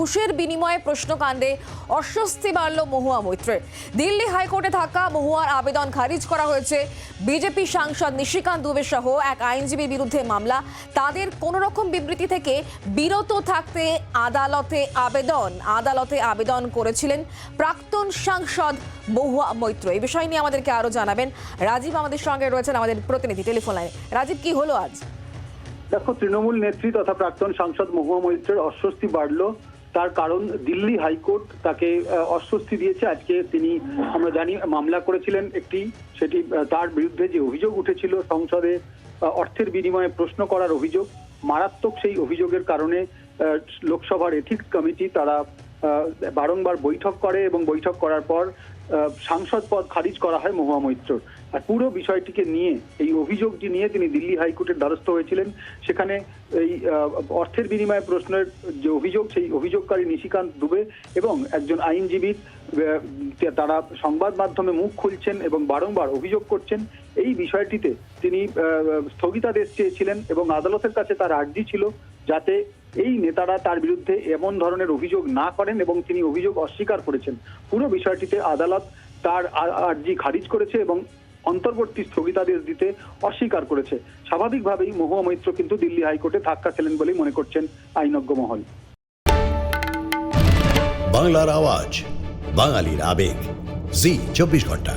ঘুষের বিনিময়ে প্রশ্নকাণ্ডে অস্বস্তি বাড়ল মহুয়া মৈত্রের। দিল্লি হাইকোর্টে থাকা মহুয়ার আবেদন খারিজ করা হয়েছে। বিজেপি সাংসদ নিশিকান্ত দুবে সহ এক আইনজীবীর বিরুদ্ধে মামলা। তাদের কোনো রকম বিবৃতি থেকে বিরত থাকতে আদালতে আবেদন আদালতে আবেদন করেছিলেন প্রাক্তন সাংসদ মহুয়া মৈত্র। এই বিষয় নিয়ে আমাদেরকে আরও জানাবেন। রাজীব আমাদের সঙ্গে রয়েছেন আমাদের প্রতিনিধি টেলিফোন লাইনে। রাজীব, কি হলো আজ? দেখো, তৃণমূল নেত্রী তথা প্রাক্তন সাংসদ মহুয়া মৈত্রের অস্বস্তি বাড়লো। তার কারণ দিল্লি হাইকোর্ট তাকে অস্বস্তি দিয়েছে। আজকে তিনি, আমরা জানি, মামলা করেছিলেন একটি, সেটি তার বিরুদ্ধে যে অভিযোগ উঠেছিল সংসদে অর্থের বিনিময়ে প্রশ্ন করার অভিযোগ, মারাত্মক সেই অভিযোগের কারণে লোকসভার এথিক্স কমিটি, তারা বারংবার বৈঠক করে এবং বৈঠক করার পর সাংসদ পদ খারিজ করা হয় মহুয়া মৈত্র আর পুরো বিষয়টিকে নিয়ে, এই অভিযোগটি নিয়ে তিনি দিল্লি হাইকোর্টের দ্বারস্থ হয়েছিলেন। সেখানে এই অর্থের বিনিময়ে প্রশ্নের যে অভিযোগ, সেই অভিযোগকারী নিশিকান্ত দুবে এবং একজন আইনজীবী তারা সংবাদ মাধ্যমে মুখ খুলছেন এবং বারংবার অভিযোগ করছেন। এই বিষয়টিতে তিনি স্থগিতাদেশ চেয়েছিলেন এবং আদালতের কাছে তার আর্জি ছিল যাতে এই নেতারা তার বিরুদ্ধে এমন ধরনের অভিযোগ না করেন এবং তিনি অভিযোগ অস্বীকার করেছেন। পুরো বিষয়টিতে আদালত তার আর্জি খারিজ করেছে এবং অন্তর্বর্তী স্থগিতাদেশ দিতে অস্বীকার করেছে। স্বাভাবিকভাবেই মহুয়া মৈত্র কিন্তু দিল্লি হাইকোর্টে ধাক্কা খেলেন বলেই মনে করছেন আইনজ্ঞ মহল। বাংলার আওয়াজ, বাঙালির আবেগ। জি, চব্বিশ ঘণ্টা।